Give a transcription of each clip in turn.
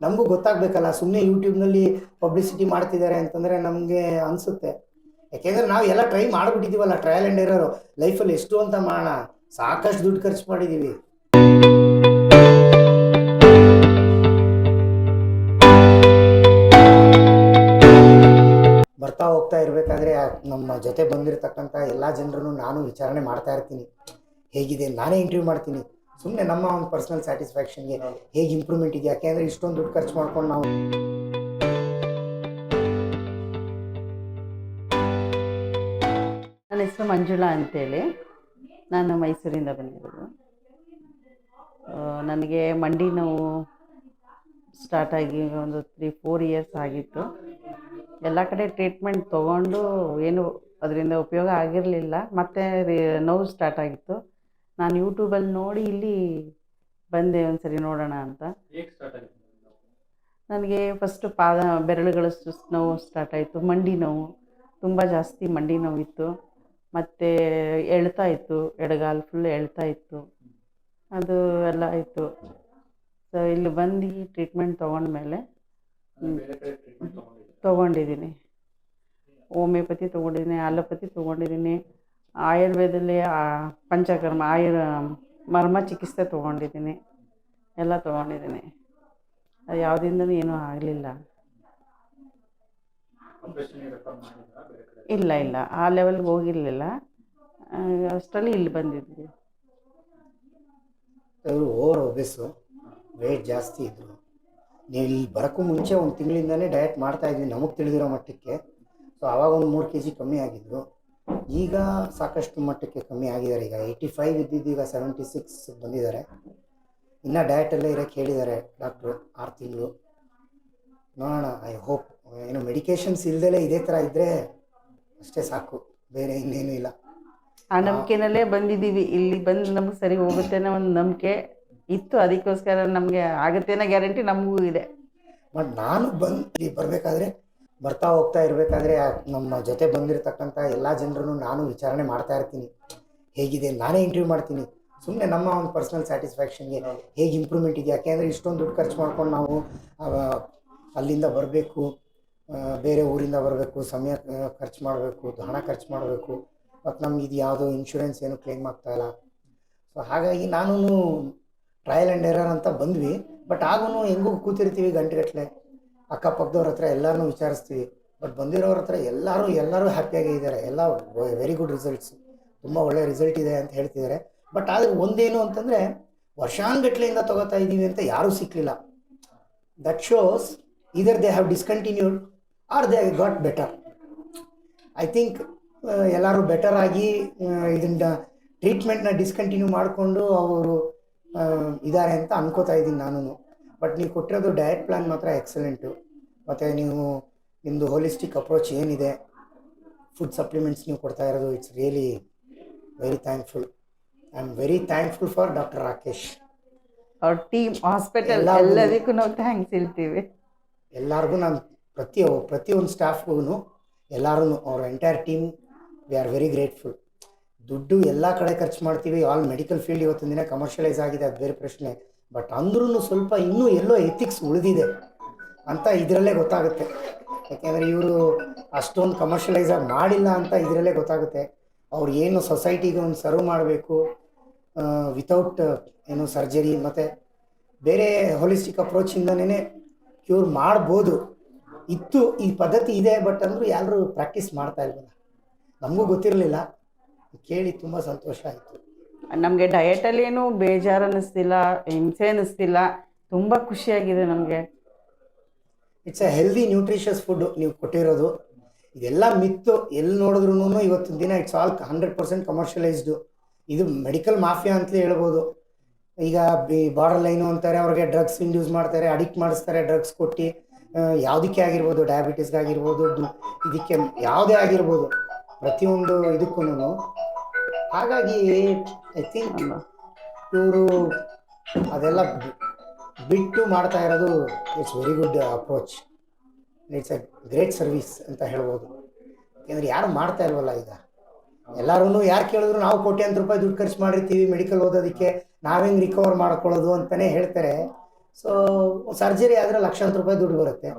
ನಮಗೂ ಗೊತ್ತಾಗ್ಬೇಕಲ್ಲ ಸುಮ್ಮನೆ ಯೂಟ್ಯೂಬ್ನಲ್ಲಿ ಪಬ್ಲಿಸಿಟಿ ಮಾಡ್ತಿದ್ದಾರೆ ಅಂತಂದರೆ ನಮಗೆ ಅನಿಸುತ್ತೆ. ಯಾಕೆಂದರೆ ನಾವು ಎಲ್ಲ ಟ್ರೈ ಮಾಡಿಬಿಟ್ಟಿದ್ದೀವಲ್ಲ ಟ್ರಯಲ್ ಆ್ಯಂಡ್ ಎರರು ಲೈಫಲ್ಲಿ ಎಷ್ಟು ಅಂತ ಮಾಡೋಣ ಸಾಕಷ್ಟು ದುಡ್ಡು ಖರ್ಚು ಮಾಡಿದ್ದೀವಿ ಬರ್ತಾ ಹೋಗ್ತಾ ಇರಬೇಕಾದ್ರೆ ನಮ್ಮ ಜೊತೆ ಬಂದಿರತಕ್ಕಂಥ ಎಲ್ಲ ಜನರನ್ನು ನಾನು ವಿಚಾರಣೆ ಮಾಡ್ತಾ ಇರ್ತೀನಿ. ಹೇಗಿದೆ? ನಾನೇ ಇಂಟರ್ವ್ಯೂ ಮಾಡ್ತೀನಿ. ಸುಮ್ಮನೆ ನಮ್ಮ ಒಂದು ಪರ್ಸನಲ್ ಸ್ಯಾಟಿಸ್ಫ್ಯಾಕ್ಷನ್ಗೆ ಹೇಗೆ ಇಂಪ್ರೂವ್ಮೆಂಟ್ ಇದೆ? ಯಾಕೆಂದರೆ ಇಷ್ಟೊಂದು ದುಡ್ಡು ಖರ್ಚು ಮಾಡ್ಕೊಂಡು ನಾವು ನನ್ನ ಹೆಸರು ಮಂಜುಳಾ ಅಂತೇಳಿ. ನಾನು ಮೈಸೂರಿಂದ ಬಂದಿರೋದು. ನನಗೆ ಮಂಡಿ ನೋವು ಸ್ಟಾರ್ಟಾಗಿ ಒಂದು ತ್ರೀ ಫೋರ್ ಇಯರ್ಸ್ ಆಗಿತ್ತು. ಎಲ್ಲ ಕಡೆ ಟ್ರೀಟ್ಮೆಂಟ್ ತೊಗೊಂಡು ಏನು ಅದರಿಂದ ಉಪಯೋಗ ಆಗಿರಲಿಲ್ಲ. ಮತ್ತು ರಿ- ನೋವು ಸ್ಟಾರ್ಟ್ ಆಗಿತ್ತು. ನಾನು ಯೂಟ್ಯೂಬಲ್ಲಿ ನೋಡಿ ಇಲ್ಲಿ ಬಂದೆ ಒಂದ್ಸರಿ ನೋಡೋಣ ಅಂತ. ನನಗೆ ಫಸ್ಟು ಪಾದ ಬೆರಳುಗಳ ನೋವು ಸ್ಟಾರ್ಟ್ ಆಯಿತು. ಮಂಡಿ ನೋವು ತುಂಬ ಜಾಸ್ತಿ ಮಂಡಿ ನೋವಿತ್ತು ಮತ್ತು ಎಳ್ತಾ ಇತ್ತು ಎಡಗಾಲು ಫುಲ್ ಎಳ್ತಾ ಇತ್ತು. ಅದು ಎಲ್ಲ ಆಯಿತು. ಸೊ ಇಲ್ಲಿ ಬಂದು ಟ್ರೀಟ್ಮೆಂಟ್ ತೊಗೊಂಡ್ಮೇಲೆ ತೊಗೊಂಡಿದ್ದೀನಿ. ಹೋಮಿಯೋಪತಿ ತೊಗೊಂಡಿದ್ದೀನಿ ಆಲೋಪತಿ ತೊಗೊಂಡಿದ್ದೀನಿ. ಆಯುರ್ವೇದದಲ್ಲಿ ಪಂಚಕರ್ಮ, ಆಯುರ್, ಮರ್ಮ ಚಿಕಿತ್ಸೆ ತೊಗೊಂಡಿದ್ದೀನಿ. ಎಲ್ಲ ತೊಗೊಂಡಿದ್ದೀನಿ. ಅದು ಏನೂ ಆಗಲಿಲ್ಲ. ಇಲ್ಲ ಇಲ್ಲ. ಆ ಲೆವೆಲ್ಗೆ ಹೋಗಿರಲಿಲ್ಲ. ಅಷ್ಟರಲ್ಲಿ ಇಲ್ಲಿ ಬಂದಿದ್ವಿ. ಇವರು ಓವರ್ ಒಬೆಸ್ಸು ವೇಟ್ ಜಾಸ್ತಿ ಇದ್ದರು ನೀವು ಇಲ್ಲಿ ಬರೋಕ್ಕೂ ಮುಂಚೆ ಒಂದು ತಿಂಗಳಿಂದಲೇ ಡಯಟ್ ಮಾಡ್ತಾ ಇದ್ವಿ, ನಮಗೆ ತಿಳಿದಿರೋ ಮಟ್ಟಕ್ಕೆ. ಸೊ ಆವಾಗ ಒಂದು ಮೂರು ಕೆ ಜಿ ಕಮ್ಮಿ ಆಗಿದ್ರು. ಈಗ ಸಾಕಷ್ಟು ಮಟ್ಟಕ್ಕೆ ಕಮ್ಮಿ ಆಗಿದ್ದಾರೆ. ಈಗ ಏಯ್ಟಿ ಫೈವ್ ಇದ್ದಿದ್ದು ಈಗ ಸೆವೆಂಟಿ ಸಿಕ್ಸ್ ಬಂದಿದ್ದಾರೆ. ಇನ್ನೂ ಡಯಟಲ್ಲೇ ಇರೋಕ್ಕೆ ಹೇಳಿದ್ದಾರೆ ಡಾಕ್ಟ್ರು ಆರು ತಿಂಗಳು. ನೋಡೋಣ ಐ ಹೋಪ್ ಏನು ಮೆಡಿಕೇಶನ್ಸ್ ಇಲ್ದಲೇ ಇದೇ ಥರ ಇದ್ದರೆ ಅಷ್ಟೇ ಸಾಕು. ಬೇರೆ ಇನ್ನೇನು ಇಲ್ಲ. ಆ ನಂಬಿಕೆನಲ್ಲೇ ಬಂದಿದ್ದೀವಿ. ಇಲ್ಲಿ ಬಂದು ನಮ್ಗೆ ಸರಿ ಹೋಗುತ್ತೆ ಅನ್ನೋ ಒಂದು ನಂಬಿಕೆ ಇತ್ತು. ಅದಕ್ಕೋಸ್ಕರ ನಮಗೆ ಆಗುತ್ತೆ ಅನ್ನೋ ಗ್ಯಾರಂಟಿ ನಮಗೂ ಇದೆ. ಬಟ್ ನಾನು ಬಂದು ಬರಬೇಕಾದ್ರೆ ಬರ್ತಾ ಹೋಗ್ತಾ ಇರಬೇಕಾದ್ರೆ ನಮ್ಮ ಜೊತೆ ಬಂದಿರತಕ್ಕಂಥ ಎಲ್ಲ ಜನರನ್ನು ನಾನು ವಿಚಾರಣೆ ಮಾಡ್ತಾ ಇರ್ತೀನಿ. ಹೇಗಿದೆ? ನಾನೇ ಇಂಟರ್ವ್ಯೂ ಮಾಡ್ತೀನಿ. ಸುಮ್ಮನೆ ನಮ್ಮ ಒಂದು ಪರ್ಸನಲ್ ಸ್ಯಾಟಿಸ್ಫ್ಯಾಕ್ಷನ್ಗೆ ಹೇಗೆ ಇಂಪ್ರೂವ್ಮೆಂಟ್ ಇದೆ? ಯಾಕೆಂದರೆ ಇಷ್ಟೊಂದು ದುಡ್ಡು ಖರ್ಚು ಮಾಡ್ಕೊಂಡು ನಾವು ಅಲ್ಲಿಂದ ಬರಬೇಕು ಬೇರೆ ಊರಿಂದ ಬರಬೇಕು, ಸಮಯ ಖರ್ಚು ಮಾಡಬೇಕು, ಹಣ ಖರ್ಚು ಮಾಡಬೇಕು. ಮತ್ತು ನಮ್ಗೆ ಇದು ಯಾವುದೋ ಇನ್ಶೂರೆನ್ಸ್ ಏನು ಕ್ಲೇಮ್ ಆಗ್ತಾಯಿಲ್ಲ ಸೊ ಹಾಗಾಗಿ ನಾನು ಟ್ರಯಲ್ ಆ್ಯಂಡ್ ಎರರ್ ಅಂತ ಬಂದ್ವಿ. ಬಟ್ ಆಗೂ ಹೆಂಗೂ ಕೂತಿರ್ತೀವಿ ಗಂಟೆಗಟ್ಟಲೆ ಅಕ್ಕಪಕ್ಕದವ್ರ ಹತ್ರ ಎಲ್ಲರನ್ನೂ ವಿಚಾರಿಸ್ತೀವಿ. ಬಟ್ ಬಂದಿರೋರ ಹತ್ರ ಎಲ್ಲರೂ ಎಲ್ಲರೂ ಹ್ಯಾಪಿಯಾಗಿ ಇದ್ದಾರೆ. ಎಲ್ಲ ವೆರಿ ಗುಡ್ ರಿಸಲ್ಟ್ಸ್. ತುಂಬ ಒಳ್ಳೆ ರಿಸಲ್ಟ್ ಇದೆ ಅಂತ ಹೇಳ್ತಿದ್ದಾರೆ. ಬಟ್ ಆದರೆ ಒಂದೇನು ಅಂತಂದರೆ ವರ್ಷಾನುಗಟ್ಲೆಯಿಂದ ತಗೋತಾ ಇದ್ದೀವಿ ಅಂತ ಯಾರೂ ಸಿಕ್ಕಲಿಲ್ಲ that shows either they have discontinued or they got better I think ಎಲ್ಲರೂ ಬೆಟರ್ ಆಗಿ ಇದನ್ನ ಟ್ರೀಟ್ಮೆಂಟ್ನ ಡಿಸ್ಕಂಟಿನ್ಯೂ ಮಾಡಿಕೊಂಡು ಅವರು ಇದ್ದಾರೆ ಅಂತ ಅನ್ಕೋತಾ ಇದ್ದೀನಿ ನಾನು ಬಟ್ ನೀವು ಕೊಟ್ಟಿರೋದು ಡಯಟ್ ಪ್ಲಾನ್ ಮಾತ್ರ ಎಕ್ಸಲೆಂಟು ಮತ್ತು ನೀವು ನಿಮ್ಮದು ಹೋಲಿಸ್ಟಿಕ್ ಅಪ್ರೋಚ್ ಏನಿದೆ? ಫುಡ್ ಸಪ್ಲಿಮೆಂಟ್ಸ್ ನೀವು ಕೊಡ್ತಾ ಇರೋದು it's really very thankful I am very thankful for doctor Rakesh ಅವ್ರ ಟೀಮ್ ಹಾಸ್ಪಿಟಲ್ ಎಲ್ಲಾರ್ಗೂ- ಎಲ್ಲದಕ್ಕೂ ನಾವು ಥ್ಯಾಂಕ್ಸ್ ಹೇಳ್ತೀವಿ. ಎಲ್ಲರಿಗೂ ನಾನು ಪ್ರತಿ ಪ್ರತಿಯೊಂದು ಸ್ಟಾಫ್ಗೂ ಎಲ್ಲರೂ ಅವ್ರ entire team we are very grateful ದುಡ್ಡು ಎಲ್ಲ ಕಡೆ ಖರ್ಚು ಮಾಡ್ತೀವಿ ಆಲ್ ಮೆಡಿಕಲ್ ಫೀಲ್ಡ್ ಇವತ್ತಿನ ದಿನ ಕಮರ್ಷಿಯಲೈಸ್ ಆಗಿದೆ ಅದು ಬೇರೆ ಪ್ರಶ್ನೆ. ಬಟ್ ಅಂದ್ರೂ ಸ್ವಲ್ಪ ಇನ್ನೂ ಎಲ್ಲೋ ಎಥಿಕ್ಸ್ ಉಳಿದಿದೆ ಅಂತ ಇದರಲ್ಲೇ ಗೊತ್ತಾಗುತ್ತೆ. ಯಾಕೆಂದರೆ ಇವರು ಅಷ್ಟೊಂದು ಕಮರ್ಷಿಯಲೈಸ್ ಮಾಡಿಲ್ಲ ಅಂತ ಇದರಲ್ಲೇ ಗೊತ್ತಾಗುತ್ತೆ. ಅವ್ರು ಏನು ಸೊಸೈಟಿಗೆ ಒಂದು ಸರ್ವ್ ಮಾಡಬೇಕು ವಿತೌಟ್ ಏನು ಸರ್ಜರಿ ಮತ್ತು ಬೇರೆ ಹೋಲಿಸ್ಟಿಕ್ ಅಪ್ರೋಚಿಂದನೇ ಕ್ಯೂರ್ ಮಾಡ್ಬೋದು. ಇತ್ತು, ಈ ಪದ್ಧತಿ ಇದೆ ಬಟ್ ಅಂದರೂ ಯಾರು ಪ್ರಾಕ್ಟೀಸ್ ಮಾಡ್ತಾ ಇಲ್ವಲ್ಲ. ನಮಗೂ ಗೊತ್ತಿರಲಿಲ್ಲ. ಕೇಳಿ ತುಂಬ ಸಂತೋಷ ಆಯಿತು. ನಮಗೆ ಡಯಟಲ್ಲಿ ಏನು ಬೇಜಾರು ಅನ್ನಿಸ್ತಿಲ್ಲ, ಹಿಂಸೆ ಅನ್ನಿಸ್ತಿಲ್ಲ, ತುಂಬ ಖುಷಿಯಾಗಿದೆ ನಮಗೆ. It's a healthy nutritious food ನೀವು ಕೊಟ್ಟಿರೋದು. ಇದೆಲ್ಲ ಮಿತ್ತು ಎಲ್ಲಿ ನೋಡಿದ್ರು ಇವತ್ತಿನ ದಿನ it's all hundred percent commercialised ಇದು ಮೆಡಿಕಲ್ ಮಾಫಿಯಾ ಅಂತಲೇ ಹೇಳ್ಬೋದು. ಈಗ ಬಿ ಬಾರ್ಡರ್ ಲೈನು ಅಂತಾರೆ, ಅವ್ರಿಗೆ ಡ್ರಗ್ಸ್ ಇಂಡ್ಯೂಸ್ ಮಾಡ್ತಾರೆ ಅಡಿಕ್ಟ್ ಮಾಡಿಸ್ತಾರೆ ಡ್ರಗ್ಸ್ ಕೊಟ್ಟು ಯಾವುದಕ್ಕೆ ಆಗಿರ್ಬೋದು ಡಯಾಬಿಟೀಸ್ಗಾಗಿರ್ಬೋದು ಇದಕ್ಕೆ ಯಾವುದೇ ಆಗಿರ್ಬೋದು, ಪ್ರತಿಯೊಂದು ಇದಕ್ಕೂ ಹಾಗಾಗಿ ಐ ಥಿಂಕ್ ಇವರು ಅದೆಲ್ಲ ಬಿಟ್ಟು ಮಾಡ್ತಾ ಇರೋದು it's very good approach it's a great service ಅಂತ ಹೇಳ್ಬೋದು. ಯಾಕೆಂದರೆ ಯಾರು ಮಾಡ್ತಾ ಇಲ್ವಲ್ಲ ಈಗ? ಎಲ್ಲರೂ ಯಾರು ಕೇಳಿದ್ರು ನಾವು ಕೋಟ್ಯಾಂತರ ರೂಪಾಯಿ ದುಡ್ಡು ಖರ್ಚು ಮಾಡಿರ್ತೀವಿ ಮೆಡಿಕಲ್ ಓದೋದಕ್ಕೆ ನಾವೇನು ರಿಕವರ್ ಮಾಡ್ಕೊಳ್ಳೋದು ಅಂತಲೇ ಹೇಳ್ತಾರೆ. ಸೊ ಸರ್ಜರಿ ಆದರೆ ಲಕ್ಷಾಂತರ ರೂಪಾಯಿ ದುಡ್ಡು ಬರುತ್ತೆ.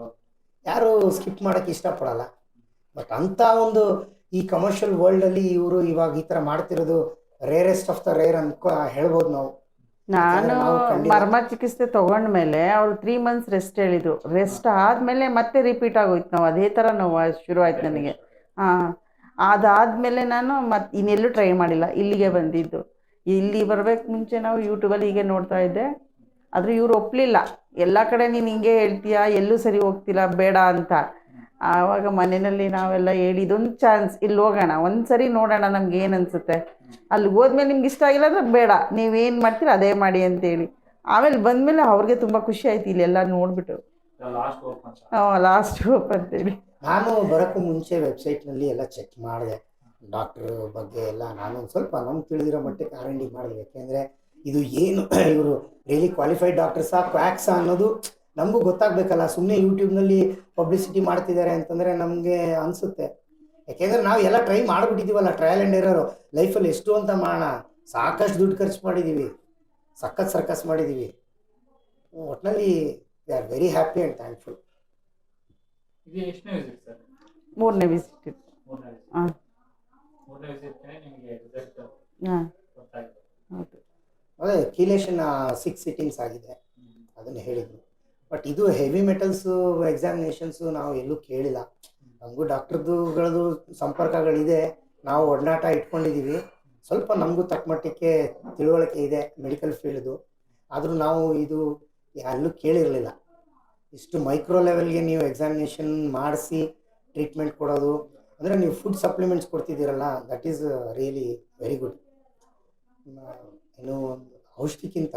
ಯಾರು ಸ್ಕಿಪ್ ಮಾಡೋಕ್ಕೆ ಇಷ್ಟಪಡಲ್ಲ. ಬಟ್ ಅಂಥ ಒಂದು ಈ ಕಮರ್ಷಿಯಲ್ ವರ್ಲ್ಡಲ್ಲಿ ಇವರು ಇವಾಗ ಈ ಥರ ಮಾಡ್ತಿರೋದು ರೇರೆಸ್ಟ್ ಆಫ್ ದ ರೇರ್ ಅನ್ಕೋ ಹೇಳ್ಬೋದು ನಾವು. ನಾನು ಮರ್ಮ ಚಿಕಿತ್ಸೆ ತಗೊಂಡ್ಮೇಲೆ ಅವ್ರು ತ್ರೀ ಮಂತ್ಸ್ ರೆಸ್ಟ್ ಹೇಳಿದ್ರು. ರೆಸ್ಟ್ ಆದ್ಮೇಲೆ ಮತ್ತೆ ರಿಪೀಟ್ ಆಗೋಯ್ತು ನಾವು ಅದೇ ಥರ ನೋವು ಶುರು ಆಯ್ತು ನನಗೆ. ಹಾಂ ಅದಾದ್ಮೇಲೆ ನಾನು ಮತ್ತೆ ಇನ್ನೆಲ್ಲೂ ಟ್ರೈ ಮಾಡಿಲ್ಲ. ಇಲ್ಲಿಗೆ ಬಂದಿದ್ದು. ಇಲ್ಲಿ ಬರಬೇಕು ಮುಂಚೆ ನಾವು ಯೂಟ್ಯೂಬಲ್ಲಿ ಹೀಗೆ ನೋಡ್ತಾ ಇದ್ದೆ. ಆದರೆ ಇವ್ರು ಒಪ್ಪಲಿಲ್ಲ ಎಲ್ಲ ಕಡೆ ನೀನು ಹಿಂಗೆ ಹೇಳ್ತೀಯಾ? ಎಲ್ಲೂ ಸರಿ ಹೋಗ್ತಿಲ್ಲ? ಬೇಡ ಅಂತ. ಆವಾಗ ಮನೆಯಲ್ಲಿ ನಾವೆಲ್ಲ ಹೇಳಿ ಇದೊಂದು ಚಾನ್ಸ್ ಇಲ್ಲಿ ಹೋಗೋಣ ಒಂದು ಸರಿ ನೋಡೋಣ ನಮ್ಗೆ ಏನು ಅನಿಸುತ್ತೆ. ಅಲ್ಲಿ ಹೋದ್ಮೇಲೆ ನಿಮ್ಗೆ ಇಷ್ಟ ಆಗಿಲ್ಲ ಅಂದ್ರೆ ಬೇಡ ನೀವೇನು ಮಾಡ್ತೀರ ಅದೇ ಮಾಡಿ ಅಂತೇಳಿ. ಆಮೇಲೆ ಬಂದಮೇಲೆ ಅವ್ರಿಗೆ ತುಂಬ ಖುಷಿ ಆಯ್ತು ಇಲ್ಲೆಲ್ಲ ನೋಡ್ಬಿಟ್ಟು. ಅಂತ. ಲಾಸ್ಟ್ ಹೋಪ್ ಅಂತೇಳಿ. ನಾನು ಬರೋಕ್ಕೂ ಮುಂಚೆ ವೆಬ್ಸೈಟ್ನಲ್ಲಿ ಎಲ್ಲ ಚೆಕ್ ಮಾಡಿದೆ. ಡಾಕ್ಟ್ರ್ ಬಗ್ಗೆ ಎಲ್ಲ ನಾನು ಒಂದು ಸ್ವಲ್ಪ ನಮ್ಗೆ ತಿಳಿದಿರೋ ಮಟ್ಟಕ್ಕೆ ಆರ್ ಎನ್ ಡಿ ಮಾಡಿದೆ. ಯಾಕೆಂದರೆ ಇದು ಏನು ಇವರು ರಿಯಲಿ ಕ್ವಾಲಿಫೈಡ್ ಡಾಕ್ಟರ್ಸಾ ಕ್ವಾಕ್ಸ್ ಅನ್ನೋದು ನಮಗೂ ಗೊತ್ತಾಗಬೇಕಲ್ಲ ಸುಮ್ಮನೆ ಯೂಟ್ಯೂಬ್ನಲ್ಲಿ ಪಬ್ಲಿಸಿಟಿ ಮಾಡ್ತಿದ್ದಾರೆ ಅಂತಂದರೆ ನಮಗೆ ಅನಿಸುತ್ತೆ. ಯಾಕೆಂದರೆ ನಾವು ಎಲ್ಲ ಟ್ರೈ ಮಾಡಿಬಿಟ್ಟಿದ್ದೀವಲ್ಲ ಟ್ರಯಲ್ ಆ್ಯಂಡ್ ಎರರು ಲೈಫಲ್ಲಿ ಎಷ್ಟು ಅಂತ ಮಾಡೋಣ ಸಾಕಷ್ಟು ದುಡ್ಡು ಖರ್ಚು ಮಾಡಿದ್ದೀವಿ ಸಖತ್ ಸರ್ಕಸ್ ಮಾಡಿದ್ದೀವಿ ಒಟ್ಟಿನಲ್ಲಿ we are very happy and thankful ಮೂರನೇ ವಿಸಿಟ್ ಹಾಂ. ಹಾಂ. ಅದೇ ಕೀಲೇಶನ್ ಸಿಕ್ಸ್ ಸಿಟ್ಟಿಂಗ್ಸ್ ಆಗಿದೆ. ಅದನ್ನು ಹೇಳಿದ್ರು. ಬಟ್ ಇದು ಹೆವಿ ಮೆಟಲ್ಸ್ ಎಕ್ಸಾಮಿನೇಷನ್ಸ್ ನಾವು ಎಲ್ಲೂ ಕೇಳಿಲ್ಲ. ನಮಗೂ ಡಾಕ್ಟರ್ದುಗಳದು ಸಂಪರ್ಕಗಳಿದೆ. ನಾವು ಒಡನಾಟ ಇಟ್ಕೊಂಡಿದ್ದೀವಿ ಸ್ವಲ್ಪ ನಮಗೂ ತಕ್ಕ ಮಟ್ಟಕ್ಕೆ ತಿಳುವಳಿಕೆ ಇದೆ ಮೆಡಿಕಲ್ ಫೀಲ್ಡ್ದು ಆದರೂ ನಾವು ಇದು ಎಲ್ಲೂ ಕೇಳಿರಲಿಲ್ಲ. ಇಷ್ಟು ಮೈಕ್ರೋ ಲೆವೆಲ್ಗೆ ನೀವು ಎಕ್ಸಾಮಿನೇಷನ್ ಮಾಡಿಸಿ ಟ್ರೀಟ್ಮೆಂಟ್ ಕೊಡೋದು. ಅಂದರೆ ನೀವು food supplements ಕೊಡ್ತಿದ್ದೀರಲ್ಲ that is really very good ಏನು ಔಷಧಿಕ್ಕಿಂತ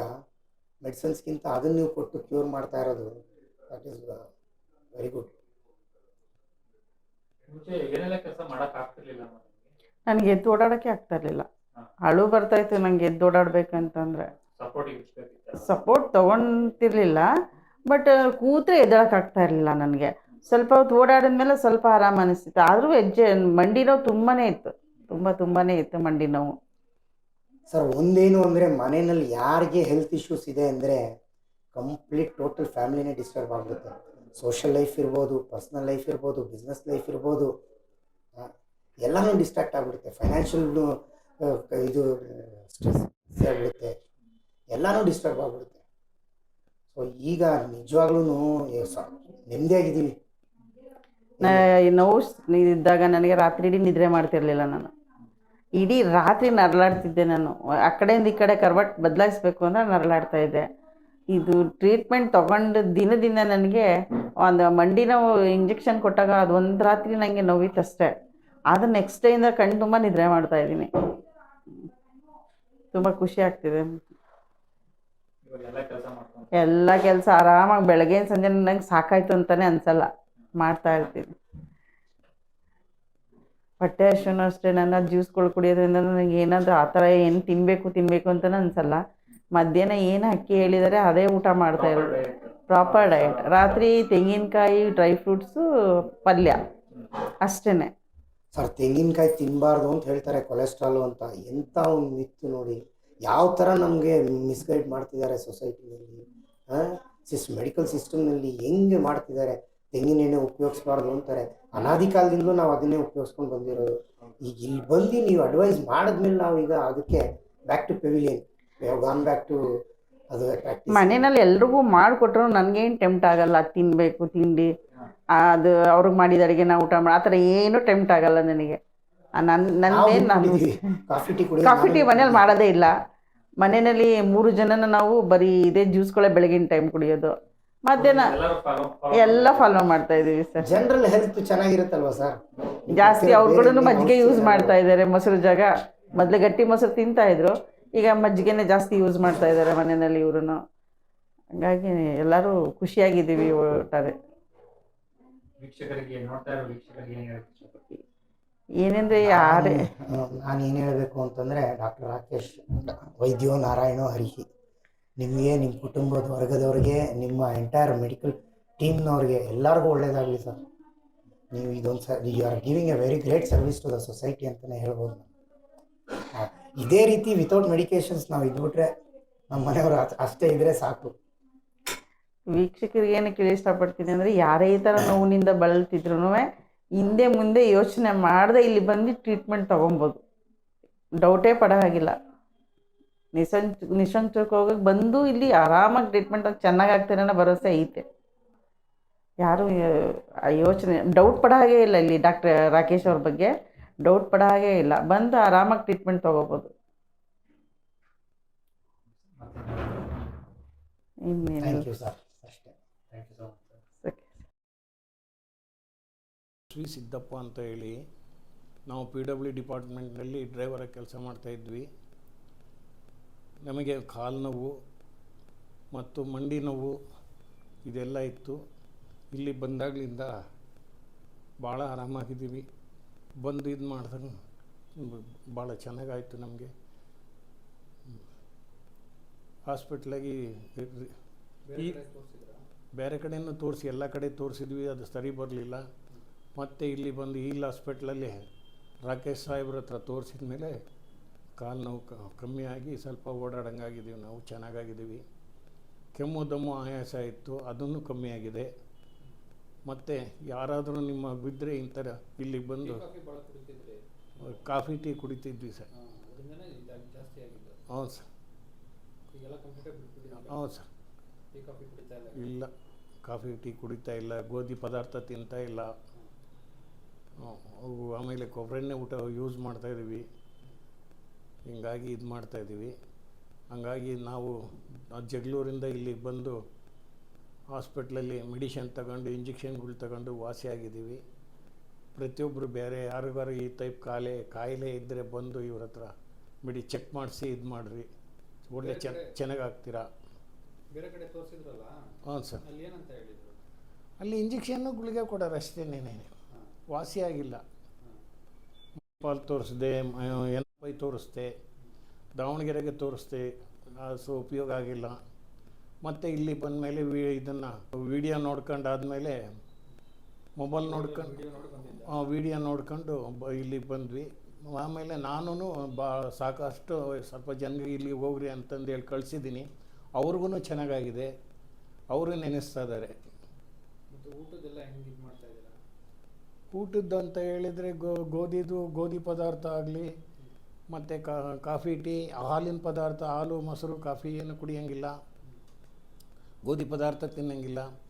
ಮೆಡಿಸಿನ್ಸ್ಗಿಂತ ಅದನ್ನು ನೀವು ಕೊಟ್ಟು ಕ್ಯೂರ್ ಮಾಡ್ತಾ ಇರೋದು ದಟ್ ಈಸ್ ವೆರಿ ಗುಡ್ ನನಗೆ ಎದ್ದು ಓಡಾಡೋಕ್ಕೆ ಆಗ್ತಾ ಇರಲಿಲ್ಲ ಅಳು ಬರ್ತಾಯಿತ್ತು ನಂಗೆ ಎದ್ದು ಓಡಾಡ್ಬೇಕಂತಂದ್ರೆ. ಸಪೋರ್ಟ್ ತಗೊಂತಿರ್ಲಿಲ್ಲ ಬಟ್ ಕೂತ್ರೆ ಎದ್ದೇಳಕ್ಕಾಗ್ತಾ ಇರಲಿಲ್ಲ ನನಗೆ. ಸ್ವಲ್ಪ ಹೊತ್ತು ಓಡಾಡಿದ್ಮೇಲೆ ಸ್ವಲ್ಪ ಆರಾಮ ಅನಿಸ್ತಿತ್ತು. ಆದರೂ ಹೆಜ್ಜೆ ಮಂಡಿ ನೋವು ತುಂಬಾ ಇತ್ತು. ತುಂಬ ತುಂಬಾ ಇತ್ತು ಮಂಡಿ ನೋವು. ಸರ್, ಒಂದೇನು ಅಂದರೆ ಮನೆಯಲ್ಲಿ ಯಾರಿಗೆ ಹೆಲ್ತ್ ಇಶ್ಯೂಸ್ ಇದೆ ಅಂದರೆ ಕಂಪ್ಲೀಟ್ ಟೋಟಲ್ ಫ್ಯಾಮಿಲಿನೇ ಡಿಸ್ಟರ್ಬ್ ಆಗಿಬಿಡುತ್ತೆ. ಸೋಷಿಯಲ್ ಲೈಫ್ ಇರ್ಬೋದು ಪರ್ಸ್ನಲ್ ಲೈಫ್ ಇರ್ಬೋದು ಬಿಸ್ನೆಸ್ ಲೈಫ್ ಇರ್ಬೋದು ಎಲ್ಲನೂ ಡಿಸ್ಟ್ರಾಕ್ಟ್ ಆಗಿಬಿಡುತ್ತೆ. ಫೈನಾನ್ಷಿಯಲ್ ಇದು ಸ್ಟ್ರೆಸ್ ಆಗಿಬಿಡುತ್ತೆ. ಎಲ್ಲನೂ ಡಿಸ್ಟರ್ಬ್ ಆಗಿಬಿಡುತ್ತೆ. ಸೊ ಈಗ ನಿಜವಾಗ್ಲೂ ನೆಮ್ಮದಿಯಾಗಿದ್ದೀನಿ ನೋವು ಇದ್ದಾಗ ನನಗೆ ರಾತ್ರಿ ಇಡೀ ನಿದ್ರೆ ಮಾಡ್ತಿರ್ಲಿಲ್ಲ ನಾನು. ಇಡೀ ರಾತ್ರಿ ನರಳಾಡ್ತಿದ್ದೆ ನಾನು. ಆ ಕಡೆಯಿಂದ ಈ ಕಡೆ ಕರ್ವಟ್ ಬದಲಾಯಿಸ್ಬೇಕು ಅಂದ್ರೆ ನರಳಾಡ್ತಾ ಇದ್ದೆ. ಇದು ಟ್ರೀಟ್ಮೆಂಟ್ ತೊಗೊಂಡು ದಿನದಿಂದ ನನಗೆ ಒಂದು ಮಂಡಿ ನೋವು ಇಂಜೆಕ್ಷನ್ ಕೊಟ್ಟಾಗ ಅದು ಒಂದು ರಾತ್ರಿ ನನಗೆ ನೋವಿತ್ತು ಅಷ್ಟೇ ಅದು ನೆಕ್ಸ್ಟ್ ಡೇಯಿಂದ ಕಣ್ಣು ತುಂಬ ನಿದ್ರೆ ಮಾಡ್ತಾ ಇದ್ದೀನಿ. ತುಂಬ ಖುಷಿ ಆಗ್ತಿದೆ. ಎಲ್ಲ ಕೆಲಸ ಆರಾಮಾಗಿ ಬೆಳಗ್ಗೆ ಸಂಜೆ ನಂಗೆ ಸಾಕಾಯ್ತು ಅಂತಲೇ ಅನ್ಸಲ್ಲ. ಮಾಡ್ತಾ ಇರ್ತೀನಿ. ಹೊಟ್ಟೆ ಅಷ್ಟೇ ನನ್ನ ಜ್ಯೂಸ್ಗಳು ಕುಡಿಯೋದ್ರಿಂದ ನನಗೆ ಏನಾದರೂ ಆ ಥರ ಏನು ತಿನ್ನಬೇಕು ತಿನ್ನಬೇಕು ಅಂತಲೂ ಅನ್ಸಲ್ಲ. ಮಧ್ಯಾಹ್ನ ಏನು ಅಕ್ಕಿ ಹೇಳಿದರೆ ಅದೇ ಊಟ ಮಾಡ್ತಾ ಇರೋದು. ಪ್ರಾಪರ್ ಡಯಟ್ ರಾತ್ರಿ ತೆಂಗಿನಕಾಯಿ ಡ್ರೈ ಫ್ರೂಟ್ಸು ಪಲ್ಯ. ಅಷ್ಟೇ ಸರ್ ತೆಂಗಿನಕಾಯಿ ತಿನ್ನಬಾರ್ದು ಅಂತ ಹೇಳ್ತಾರೆ ಕೊಲೆಸ್ಟ್ರಾಲು ಅಂತ. ಎಂಥ ಒಂದು ಮಿತ್ತು ನೋಡಿ. ಯಾವ ಥರ ನಮಗೆ ಮಿಸ್ಗೈಡ್ ಮಾಡ್ತಿದ್ದಾರೆ ಸೊಸೈಟಿನಲ್ಲಿ ಸಿಸ್ ಮೆಡಿಕಲ್ ಸಿಸ್ಟಮ್ನಲ್ಲಿ ಹೆಂಗೆ ಮಾಡ್ತಿದ್ದಾರೆ? ತೆಂಗಿನ ಎಣ್ಣೆ ಉಪಯೋಗಿಸ್ಬಾರ್ದು ಅಂತಾರೆ. ಅನಾದಿ ಕಾಲದಿಂದಲೂ ನಾವು ಅದನ್ನೇ ಉಪಯೋಗಿಸ್ಕೊಂಡು ಬಂದಿರೋದು. ಈಗ ಇಲ್ಲಿ ಬಂದು ನೀವು ಅಡ್ವೈಸ್ ಮಾಡಿದ್ಮೇಲೆ ನಾವು ಈಗ ಅದಕ್ಕೆ back to pavilion gone back to ಅದು ಮನೆಯಲ್ಲಿ ಎಲ್ರಿಗೂ ಮಾಡಿಕೊಟ್ರು ನನಗೇನು ಟೆಂಪ್ಟ್ ಆಗಲ್ಲ ಅದು ತಿನ್ನಬೇಕು ತಿಂಡಿ ಅದು ಅವ್ರಿಗೆ ಮಾಡಿದ ಅಡುಗೆ ನಾವು ಊಟ ಮಾಡಿ ಆ ಥರ ಏನೂ ಟೆಂಪ್ಟ್ ಆಗಲ್ಲ ನನಗೆ. ನನ್ನ ನಾನು ಕಾಫಿ ಟೀ ಕಾಫಿ ಟೀ ಮನೇಲಿ ಮಾಡೋದೇ ಇಲ್ಲ. ಮನೆಯಲ್ಲಿ ಮೂರು ಜನನ ನಾವು ಬರೀ ಇದೇ ಜ್ಯೂಸ್ಗಳೇ ಬೆಳಗಿನ ಟೈಮ್ ಕುಡಿಯೋದು. ಮಧ್ಯಾಹ್ನ ಎಲ್ಲ ಫಾಲೋ ಮಾಡ್ತಾ ಇದೀವಿ ಸರ್. ಜನರಲ್ ಹೆಲ್ತ್ ಚೆನ್ನಾಗಿರುತ್ತಲ್ವಾ ಸರ್? ಜಾಸ್ತಿ ಅವ್ರುಗಳು ಮಜ್ಜಿಗೆ ಯೂಸ್ ಮಾಡ್ತಾ ಇದ್ದಾರೆ ಮೊಸರು ಜಾಗ. ಮೊದಲು ಗಟ್ಟಿ ಮೊಸರು ತಿಂತಾ ಇದ್ರು ಈಗ ಮಜ್ಜಿಗೆನೇ ಜಾಸ್ತಿ ಯೂಸ್ ಮಾಡ್ತಾ ಇದ್ದಾರೆ ಮನೆಯಲ್ಲಿ ಇವರು ಹಂಗಾಗಿ ಎಲ್ಲರೂ ಖುಷಿಯಾಗಿದ್ದೀವಿ ಒಟ್ಟಾರೆ. ಏನಂದ್ರೆ? ಯಾರೇ ನಾನು ಏನು ಹೇಳಬೇಕು ಅಂತಂದರೆ ಡಾಕ್ಟರ್ ರಾಕೇಶ್ ವೈದ್ಯೋ ನಾರಾಯಣೋ ಹರಿಹಿ. ನಿಮಗೆ ನಿಮ್ಮ ಕುಟುಂಬದ ವರ್ಗದವ್ರಿಗೆ, ನಿಮ್ಮ ಎಂಟೈರ್ ಮೆಡಿಕಲ್ ಟೀಮ್ನವ್ರಿಗೆ ಎಲ್ಲರಿಗೂ ಒಳ್ಳೇದಾಗಲಿ ಸರ್ ನೀವು ಇದೊಂದು sir you are giving a very great service to the society ಅಂತಲೇ ಹೇಳ್ಬೋದು ಇದೇ ರೀತಿ ವಿತೌಟ್ ಮೆಡಿಕೇಶನ್ಸ್ ನಾವು ಇದ್ಬಿಟ್ರೆ ನಮ್ಮ ಮನೆಯವರು ಅಷ್ಟೇ ಇದ್ದರೆ ಸಾಕು. ವೀಕ್ಷಕರಿಗೆ ಏನು ಕೇಳಿ ಇಷ್ಟಪಡ್ತೀನಿ ಅಂದರೆ ಯಾರೇ ಈ ಥರ ನೋವಿನಿಂದ ಬಳಲ್ತಿದ್ರು ಹಿಂದೆ ಮುಂದೆ ಯೋಚನೆ ಮಾಡದೆ ಇಲ್ಲಿ ಬಂದು ಟ್ರೀಟ್ಮೆಂಟ್ ತೊಗೊಬೋದು. ಡೌಟೇ ಪಡೋ ಹಾಗಿಲ್ಲ. ನಿಸಂಚ ಹೋಗೋಕೆ ಬಂದು ಇಲ್ಲಿ ಆರಾಮಾಗಿ ಟ್ರೀಟ್ಮೆಂಟ್ ಚೆನ್ನಾಗಿ ಆಗ್ತಾರೆ ಅನ್ನೋ ಭರವಸೆ ಐತೆ. ಯಾರು ಯೋಚನೆ ಡೌಟ್ ಪಡೋ ಹಾಗೆ ಇಲ್ಲ ಇಲ್ಲಿ ಡಾಕ್ಟರ್ ರಾಕೇಶ್ ಅವ್ರ ಬಗ್ಗೆ. ಡೌಟ್ ಪಡೋ ಹಾಗೆ ಇಲ್ಲ. ಬಂದು ಆರಾಮಾಗಿ ಟ್ರೀಟ್ಮೆಂಟ್ ತೊಗೋಬೋದು. ಇನ್ನೇನು? ಥ್ಯಾಂಕ್ ಯು ಸರ್ ಅಷ್ಟೇ. Thank you so much sir. Shri Siddappa ಅಂತ ಹೇಳಿ ನಾವು ಪಿ ಡಬ್ಲ್ಯೂ ಡಿಪಾರ್ಟ್ಮೆಂಟ್ನಲ್ಲಿ ಡ್ರೈವರಾಗಿ ಕೆಲಸ ಮಾಡ್ತಾಯಿದ್ವಿ ನಮಗೆ ಕಾಲು ನೋವು ಮತ್ತು ಮಂಡಿ ನೋವು ಇದೆಲ್ಲ ಇತ್ತು. ಇಲ್ಲಿ ಬಂದಾಗಲಿಂದ ಭಾಳ ಆರಾಮಾಗಿದ್ದೀವಿ. ಬಂದು ಇದು ಮಾಡಿದಾಗ ಭಾಳ ಚೆನ್ನಾಗಾಯಿತು ನಮಗೆ. ಹಾಸ್ಪಿಟ್ಲಾಗಿ ಈ ಬೇರೆ ಕಡೆಯೂ ತೋರಿಸಿ, ಎಲ್ಲ ಕಡೆ ತೋರಿಸಿದ್ವಿ, ಅದು ಸರಿ ಬರಲಿಲ್ಲ. ಮತ್ತು ಇಲ್ಲಿ ಬಂದು ಇಲ್ಲಿ ಹಾಸ್ಪಿಟ್ಲಲ್ಲಿ ರಾಕೇಶ್ ಸಾಹೇಬ್ರ ಹತ್ರ ತೋರಿಸಿದ ಮೇಲೆ ಕಾಲು ನೋವು ಕ- ಕಮ್ಮಿ ಆಗಿ ಸ್ವಲ್ಪ ಓಡಾಡಂಗಾಗಿದ್ದೀವಿ ನಾವು ಚೆನ್ನಾಗಾಗಿದ್ದೀವಿ. ಕೆಮ್ಮು ದಮ್ಮು ಆಯಾಸ ಇತ್ತು ಅದನ್ನು ಕಮ್ಮಿಯಾಗಿದೆ ಮತ್ತು ಯಾರಾದರೂ ನಿಮ್ಮ ಬಿದ್ದರೆ ಇಂಥರ ಥರ ಇಲ್ಲಿಗೆ ಬಂದು ಕಾಫಿ ಟೀ ಕುಡಿತಿದ್ವಿ ಸರ್. ಹೌದು ಸರ್. ಹೌದು ಸರ್. ಇಲ್ಲ? ಕಾಫಿ ಟೀ ಕುಡಿತಾ ಇಲ್ಲ. ಗೋಧಿ ಪದಾರ್ಥ ತಿಂತಾ ಇಲ್ಲ. ಆಮೇಲೆ ಕೊಬ್ಬರೆಣ್ಣೆ ಊಟ ಯೂಸ್ ಮಾಡ್ತಾಯಿದ್ದೀವಿ ಹಿಂಗಾಗಿ ಇದು ಮಾಡ್ತಾಯಿದ್ದೀವಿ ಹಂಗಾಗಿ ನಾವು ಜಗಳೂರಿಂದ ಇಲ್ಲಿ ಬಂದು ಹಾಸ್ಪಿಟ್ಲಲ್ಲಿ ಮೆಡಿಷನ್ ತಗೊಂಡು ಇಂಜೆಕ್ಷನ್ಗಳು ತಗೊಂಡು ವಾಸಿಯಾಗಿದ್ದೀವಿ ಪ್ರತಿಯೊಬ್ಬರು ಬೇರೆ ಯಾರಿಗಾರು ಈ ಟೈಪ್ ಕಾಯಿಲೆ ಕಾಯಿಲೆ ಇದ್ದರೆ ಬಂದು ಇವ್ರ ಹತ್ರ ಮೆಡಿ ಚೆಕ್ ಮಾಡಿಸಿ ಇದು ಮಾಡಿರಿ. ಒಳ್ಳೆ ಚೆನ್ನ ಚೆನ್ನಾಗಾಗ್ತೀರಾ? ಬೇರೆ ಕಡೆ ತೋರಿಸಿದ್ರಲ್ಲ? ಹ್ಞೂ ಸರ್. ಅಲ್ಲಿ ಏನಂತ ಹೇಳಿದ್ರು? ಅಲ್ಲಿ ಇಂಜೆಕ್ಷನ್ನು ಗುಳಿಗೆ ಕೊಡೋರು ಅಷ್ಟೇನೇ. ಹಾಂ. ವಾಸಿಯಾಗಿಲ್ಲ ಪಾಲ್ ತೋರಿಸಿದೆ ಎನ್ ಪೈ ತೋರಿಸ್ದೆ? ದಾವಣಗೆರೆಗೆ ತೋರಿಸ್ದೆ. ಸೊ ಉಪಯೋಗ ಆಗಿಲ್ಲ. ಮತ್ತು ಇಲ್ಲಿ ಬಂದಮೇಲೆ ವಿ, ಇದನ್ನು ವಿಡಿಯೋ ನೋಡ್ಕೊಂಡಾದ್ಮೇಲೆ ಮೊಬೈಲ್ ನೋಡ್ಕೊಂಡು ವಿಡಿಯೋ ನೋಡಿ ವಿಡಿಯೋ ನೋಡ್ಕೊಂಡು ಬ ಇಲ್ಲಿಗೆ ಬಂದ್ವಿ. ಆಮೇಲೆ ನಾನು ಬಾ, ಸಾಕಷ್ಟು ಸ್ವಲ್ಪ ಜನರಿಗೆ ಇಲ್ಲಿಗೆ ಹೋಗ್ರಿ ಅಂತಂದು ಹೇಳಿ ಕಳಿಸಿದ್ದೀನಿ ಅವ್ರಿಗೂ ಚೆನ್ನಾಗಾಗಿದೆ. ಅವರು ನೆನೆಸ್ತಾ ಇದ್ದಾರೆ ಊಟದೆಲ್ಲ ಹೆಂಗೆ ಇದು ಮಾಡ್ತಾ ಇದ್ದೀರಾ ಊಟದ್ದು ಅಂತ ಹೇಳಿದರೆ ಗೋಧಿದು, ಗೋಧಿ ಪದಾರ್ಥ ಆಗಲಿ, ಮತ್ತು ಕಾಫಿ ಟೀ, ಹಾಲಿನ ಪದಾರ್ಥ, ಹಾಲು, ಮೊಸರು, ಕಾಫಿ ಏನು ಕುಡಿಯೋಂಗಿಲ್ಲ. ಗೋಧಿ ಪದಾರ್ಥ ತಿನ್ನಂಗಿಲ್ಲ.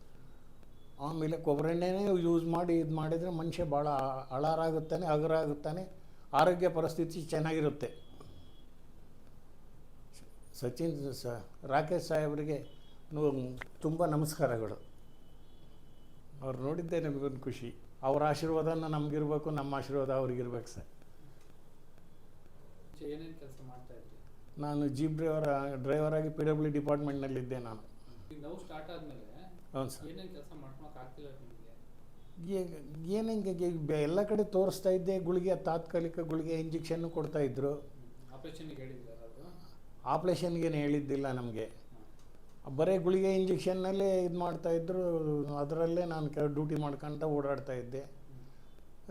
ಆಮೇಲೆ ಕೊಬ್ಬರೆಣ್ಣೆನೇ ಯೂಸ್ ಮಾಡಿ ಇದು ಮಾಡಿದರೆ ಮನುಷ್ಯ ಭಾಳ ಅಳಾರಾಗುತ್ತಾನೆ, ಹಗರಾಗುತ್ತಾನೆ, ಆರೋಗ್ಯ ಪರಿಸ್ಥಿತಿ ಚೆನ್ನಾಗಿರುತ್ತೆ. ಸಚಿನ್, ಸ, ರಾಕೇಶ್ ಸಾಹೇಬರಿಗೆ ತುಂಬ ನಮಸ್ಕಾರಗಳು. ಅವ್ರು ನೋಡಿದ್ದೆ ನಮಗೊಂದು ಖುಷಿ. ಅವ್ರ ಆಶೀರ್ವಾದನ ನಮಗಿರ್ಬೇಕು ನಮ್ಮ ಆಶೀರ್ವಾದ ಅವ್ರಿಗಿರ್ಬೇಕು ಸರ್. ಮುಂಚೆ ಏನೇನು ಕೆಲಸ ಮಾಡ್ತಾ ಇದ್ರಿ? ನಾನು ಜೀಪ್ ಡ್ರೈವರ್ ಡ್ರೈವರಾಗಿ ಪಿ ಡಬ್ಲ್ಯೂ ಡಿಪಾರ್ಟ್ಮೆಂಟ್ನಲ್ಲಿದ್ದೆ ನಾನು. ನೋವು ಸ್ಟಾರ್ಟ್ ಆದಮೇಲೆ ಹೌದು ಸರ್. ಏನೇನು ಕೆಲಸ ನಿಮಗೆ? ಏನಂಗೆ ಎಲ್ಲ ಕಡೆ ತೋರಿಸ್ತಾ ಇದ್ದೆ ಗುಳಿಗೆ ತಾತ್ಕಾಲಿಕ ಗುಳಿಗೆ ಇಂಜೆಕ್ಷನ್ನು ಕೊಡ್ತಾಯಿದ್ರು ಆಪರೇಷನ್ಗೆ ಹೇಳಿದ್ದಾರೆ ಅದು? ಆಪ್ರೇಷನ್ಗೇನು ಹೇಳಿದ್ದಿಲ್ಲ ನಮಗೆ. ಬರೀ ಗುಳಿಗೆ ಇಂಜೆಕ್ಷನ್ನಲ್ಲೇ ಇದು ಮಾಡ್ತಾಯಿದ್ರು ಅದರಲ್ಲೇ ನಾನು ಕೆ ಡ್ಯೂಟಿ ಮಾಡ್ಕೊಂತ ಓಡಾಡ್ತಾ ಇದ್ದೆ.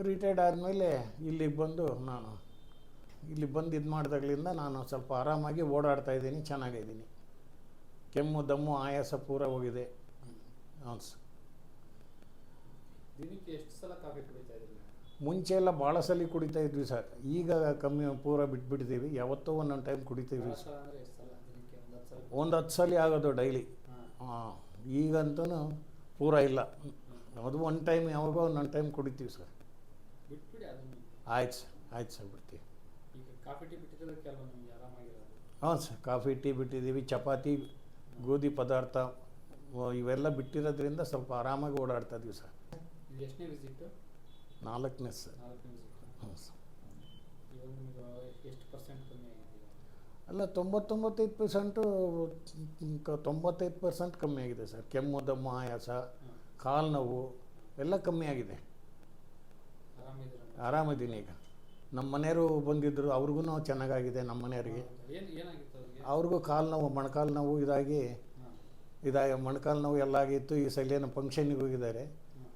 ರಿಟೈರ್ಡ್ ಆದಮೇಲೆ ಇಲ್ಲಿಗೆ ಬಂದು ನಾನು ಇಲ್ಲಿ ಬಂದು ಇದು ಮಾಡಿದಾಗಲಿಂದ ನಾನು ಸ್ವಲ್ಪ ಆರಾಮಾಗಿ ಓಡಾಡ್ತಾ ಇದ್ದೀನಿ ಚೆನ್ನಾಗಿದ್ದೀನಿ. ಕೆಮ್ಮು ದಮ್ಮು ಆಯಾಸ ಪೂರ ಹೋಗಿದೆ. ಇದ್ರಿ ಮುಂಚೆ ಎಲ್ಲ ಭಾಳ ಸಲ ಕುಡಿತಾ ಇದ್ವಿ ಸರ್. ಈಗ ಕಮ್ಮಿ ಪೂರ ಬಿಟ್ಬಿಡ್ತೀವಿ ಯಾವತ್ತೋ ಒಂದೊಂದು ಟೈಮ್ ಕುಡಿತೀವಿ ಭಾಳ ಸರ್ ಸಲ ಅಂದರೆ ಎಷ್ಟು ಸಲ ದಿನಕ್ಕೆ ಒಂದು ಹತ್ತು ಸಲ ಆಗೋದು ಡೈಲಿ ಹಾಂ. ಈಗಂತೂ ಪೂರ ಇಲ್ಲ. ಅದು ಒನ್ ಟೈಮ್ ಯಾವಾಗೋ ಒಂದು ಟೈಮ್ ಕುಡಿತೀವಿ ಸರ್. ಆಯ್ತು ಸರ್ ಆಯ್ತು ಸರ್ ಬಿಡ್ತೀವಿ. ಹಾಂ ಸರ್ ಕಾಫಿ ಟೀ ಬಿಟ್ಟಿದ್ದೀವಿ ಚಪಾತಿ ಗೋಧಿ ಪದಾರ್ಥ ಇವೆಲ್ಲ ಬಿಟ್ಟಿರೋದ್ರಿಂದ ಸ್ವಲ್ಪ ಆರಾಮಾಗಿ ಓಡಾಡ್ತಾ ಇದೀವಿ ಸರ್. ನಾಲ್ಕನೇ ಸರ್. ಹ್ಞೂ ಸರ್ ಇವಾಗ ನಿಮಗೆ ಎಷ್ಟು ಪರ್ಸೆಂಟ್ ಕಮ್ಮಿ ಆಗಿದೆ ಅಲ್ಲ ತೊಂಬತ್ತೊಂಬತ್ತೈದು ಪರ್ಸೆಂಟು ತೊಂಬತ್ತೈದು ಪರ್ಸೆಂಟ್ ಕಮ್ಮಿ ಆಗಿದೆ ಸರ್. ಕೆಮ್ಮು ದಮ್ಮು ಆಯಾಸ ಕಾಲು ನೋವು ಎಲ್ಲ ಕಮ್ಮಿ ಆಗಿದೆ. ಆರಾಮಿದ್ದೀನಿ ಈಗ. ನಮ್ಮ ಮನೆಯವರು ಬಂದಿದ್ದರು ಅವ್ರಿಗೂ ಚೆನ್ನಾಗಾಗಿದೆ ನಮ್ಮ ಮನೆಯವರಿಗೆ. ಅವ್ರಿಗೆ ಕಾಲು ನೋವು ಮೊಣಕಾಲು ನೋವು ಇದಾಗಿ ಇದಾಗಿ ಮೊಣಕಾಲು ನೋವು ಎಲ್ಲ ಆಗಿತ್ತು. ಈ ಸಲ ಏನೋ ಫಂಕ್ಷನ್ಗೆ ಹೋಗಿದ್ದಾರೆ.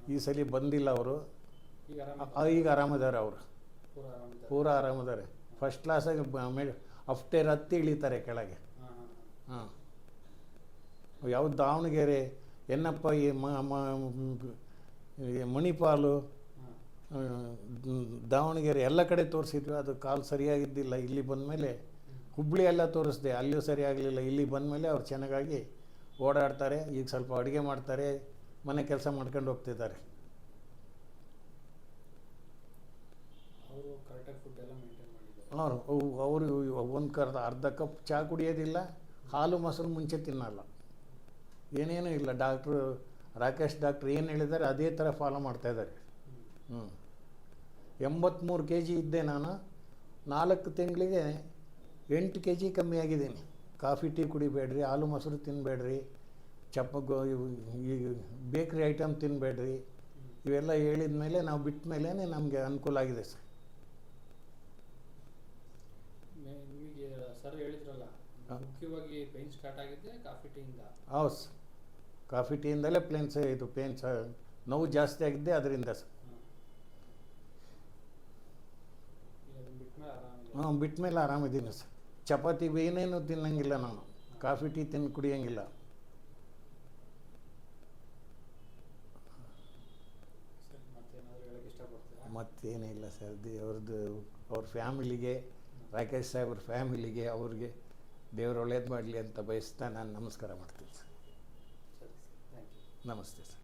ಈ ಸಲ ಬಂದಿಲ್ಲ ಅವರು. ಈಗ ಆರಾಮ ಈಗ ಆರಾಮಿದ್ದಾರೆ ಅವರು. ಪೂರ ಆರಾಮಿದ್ದಾರೆ. ಪೂರ ಆರಾಮಿದ್ದಾರೆ. ಫಸ್ಟ್ ಕ್ಲಾಸಾಗಿ ಮೇ ಅಫ್ಟೇರ್ ಹತ್ತಿ ಇಳಿತಾರೆ ಕೆಳಗೆ. ಹಾಂ. ಯಾವ್ದು ದಾವಣಗೆರೆ ಎನ್ನಪ್ಪ ಈ ಮಣಿಪಾಲು ದಾವಣಗೆರೆ ಎಲ್ಲ ಕಡೆ ತೋರಿಸಿದ್ವಿ ಅದು ಕಾಲು ಸರಿಯಾಗಿದ್ದಿಲ್ಲ. ಇಲ್ಲಿ ಬಂದಮೇಲೆ ಹುಬ್ಬಳ್ಳಿ ಎಲ್ಲ ತೋರಿಸ್ದೆ ಅಲ್ಲಿಯೂ ಸರಿಯಾಗಲಿಲ್ಲ. ಇಲ್ಲಿ ಬಂದಮೇಲೆ ಅವ್ರು ಚೆನ್ನಾಗಾಗಿ ಓಡಾಡ್ತಾರೆ ಈಗ ಸ್ವಲ್ಪ ಅಡುಗೆ ಮಾಡ್ತಾರೆ ಮನೆ ಕೆಲಸ ಮಾಡ್ಕೊಂಡು ಹೋಗ್ತಿದ್ದಾರೆ ಅವರು ಕರೆಕ್ಟಾಗಿ ಫುಡ್ ಎಲ್ಲ ಮೇಂಟೈನ್ ಮಾಡಿದ್ದಾರೆ ಅವರು ಅವರು ಒಂದು ಕರ್ದ ಅರ್ಧ ಕಪ್ ಚಹಾ ಕುಡಿಯೋದಿಲ್ಲ, ಹಾಲು ಮೊಸರು ಮುಂಚೆ ತಿನ್ನಲ್ಲ. ಏನೇನೂ ಇಲ್ಲ, ಡಾಕ್ಟ್ರು, ರಾಕೇಶ್ ಡಾಕ್ಟ್ರ್ ಏನು ಹೇಳಿದ್ದಾರೆ ಅದೇ ಥರ ಫಾಲೋ ಮಾಡ್ತಾಯಿದ್ದಾರೆ ಹ್ಞೂ ಎಂಬತ್ತ್ಮೂರು ಕೆ ಜಿ ಇದ್ದೆ ನಾನು, ನಾಲ್ಕು ತಿಂಗಳಿಗೆ ಎಂಟು ಕೆ ಜಿ ಕಮ್ಮಿ ಆಗಿದ್ದೀನಿ. ಕಾಫಿ, ಟೀ ಕುಡಿಬೇಡ್ರಿ, ಹಾಲು ಮೊಸರು ತಿನ್ನಬೇಡ್ರಿ ಚಪ್ಪ ಈ ಬೇಕ್ರಿ ಐಟಮ್ ತಿನ್ನಬೇಡ್ರಿ ಇವೆಲ್ಲ ಹೇಳಿದ ಮೇಲೆ ನಾವು ಬಿಟ್ಟ ಮೇಲೇ ನಮಗೆ ಅನುಕೂಲ ಆಗಿದೆ ಸರ್ ಮೇ- ನಿಮಗೆ ಸರ್ ಹೇಳಿದ್ರಲ್ಲ ಹಾ. ಮುಖ್ಯವಾಗಿ ಪೇನ್ ಸ್ಟಾರ್ಟ್ ಆಗಿದ್ದೆ ಕಾಫಿ ಟೀಯಿಂದ ಹೌದು ಸರ್ ಕಾಫಿ ಟೀಯಿಂದಲೇ ಪ್ಲೇನ್ಸ್ ಇದು ಪೇನ್ಸ್ ನೋವು ಜಾಸ್ತಿ ಆಗಿದ್ದೆ ಅದರಿಂದ ಸರ್ ಹಾಂ ಬಿಟ್ಟ ಮೇಲೆ ಆರಾಮಿದ್ದೀನಿ ಸರ್ ಚಪಾತಿ ಏನೇನು ತಿನ್ನಂಗಿಲ್ಲ ನಾನು. ಕಾಫಿ ಟೀ ತಿಂದು ಕುಡಿಯೋಂಗಿಲ್ಲ. ಮತ್ತೇನಿಲ್ಲ ಸರ್ ದೇವ್ರದ್ದು ಅವ್ರ ಫ್ಯಾಮಿಲಿಗೆ ರಾಕೇಶ್ ಸಾಹೇಬ್ರ ಫ್ಯಾಮಿಲಿಗೆ ಅವ್ರಿಗೆ. ದೇವ್ರು ಒಳ್ಳೇದು ಮಾಡಲಿ ಅಂತ ಬಯಸ್ತಾ ನಾನು ನಮಸ್ಕಾರ ಮಾಡ್ತೀನಿ ಸರ್. ನಮಸ್ತೆ ಸರ್.